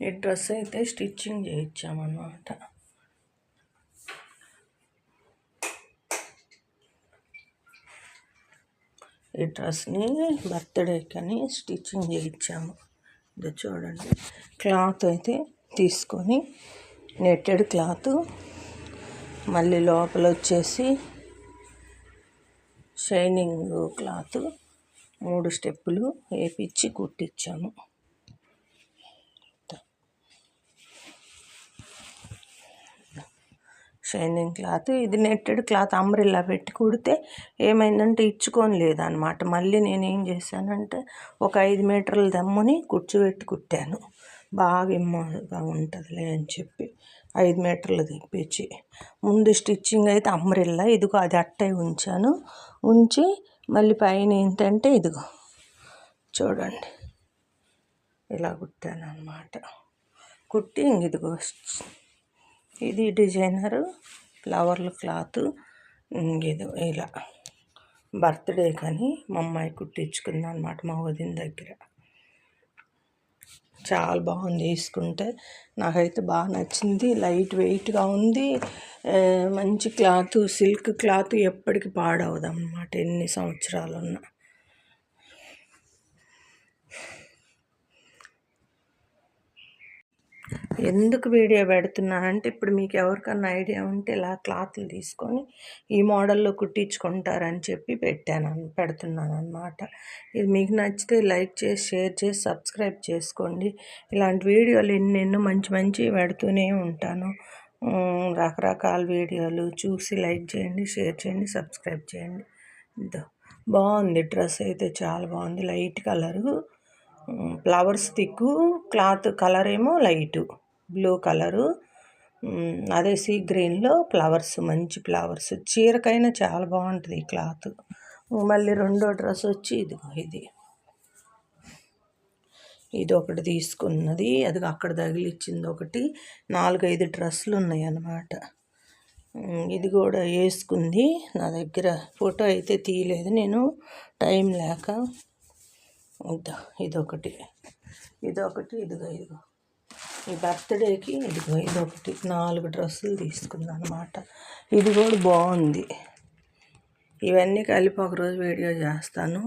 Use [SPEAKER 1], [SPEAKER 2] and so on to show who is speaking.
[SPEAKER 1] ఈ డ్రెస్ అయితే స్టిచ్చింగ్ చేయించామన్నమాట. ఈ డ్రెస్ని బర్త్డేకని స్టిచ్చింగ్ చేయించాము. ఇది చూడండి. క్లాత్ అయితే తీసుకొని నెట్టెడ్ క్లాత్ మళ్ళీ లోపల వచ్చేసి షైనింగ్ క్లాత్ మూడు స్టెప్పులు వేపించి కుట్టించాము షైనింగ్ క్లాత్. ఇది నెట్టెడ్ క్లాత్ అంబ్రిల్లా పెట్టి కుడితే ఏమైందంటే ఇచ్చుకొని లేదనమాట మళ్ళీ నేను ఏం చేశానంటే ఒక ఐదు మీటర్లు దమ్ముని కూర్చోబెట్టి కుట్టాను. బాగా ఇమ్మగా ఉంటుందిలే అని చెప్పి ఐదు మీటర్లు తెప్పించి. ముందు స్టిచ్చింగ్ అయితే అంబ్రిల్లా ఇదిగో అది అట్టే ఉంచాను. ఉంచి మళ్ళీ పైన ఏంటంటే ఇదిగో చూడండి ఇలా కుట్టాను అనమాట కుట్టి ఇదిగో ఇది డిజైనరు ఫ్లవర్లు క్లాత్. ఇది ఇలా బర్త్డే కానీ మా అమ్మాయి కుట్టించుకుంది అనమాట మా వదిన దగ్గర. చాలా బాగుంది తీసుకుంటే నాకైతే బాగా నచ్చింది. లైట్ వెయిట్గా ఉంది. మంచి క్లాత్ సిల్క్ క్లాత్ ఎప్పటికి పాడవదు అనమాట ఎన్ని సంవత్సరాలు ఎందుకు వీడియో పెడుతున్నానంటే ఇప్పుడు మీకు ఎవరికన్నా ఐడియా ఉంటే ఇలా క్లాత్లు తీసుకొని ఈ మోడల్లో కుట్టించుకుంటారని చెప్పి పెట్టాను పెడుతున్నాను అనమాట ఇది మీకు నచ్చితే లైక్ చేసి షేర్ చేసి సబ్స్క్రైబ్ చేసుకోండి. ఇలాంటి వీడియోలు ఎన్నెన్నో మంచి మంచి పెడుతూనే ఉంటాను. రకరకాల వీడియోలు చూసి లైక్ చేయండి షేర్ చేయండి సబ్స్క్రైబ్ చేయండి. బాగుంది డ్రెస్ అయితే చాలా బాగుంది. Light colour flowers thick cloth colour ఏమో లైటు. Blue colour. అదే సీ గ్రీన్లో ఫ్లవర్స్ మంచి ఫ్లవర్స్. చీరకైనా చాలా బాగుంటుంది ఈ క్లాత్. మళ్ళీ రెండో డ్రెస్ వచ్చి ఇది ఇది. ఇది ఒకటి తీసుకున్నది. అది అక్కడ తగిలిచ్చింది ఒకటి. నాలుగైదు డ్రెస్సులు ఉన్నాయి అన్నమాట ఇది కూడా వేసుకుంది. నా దగ్గర ఫోటో అయితే తీయలేదు నేను. టైం లేక. ఇదొకటి. ఇదొకటి ఇదిగో ఇదిగో. ఈ బర్త్డేకి ఇదిగో ఒకటి నాలుగు డ్రెస్సులు తీసుకుంది అనమాట ఇది కూడా బాగుంది. ఇవన్నీ కలిపి ఒకరోజు వీడియో చేస్తాను.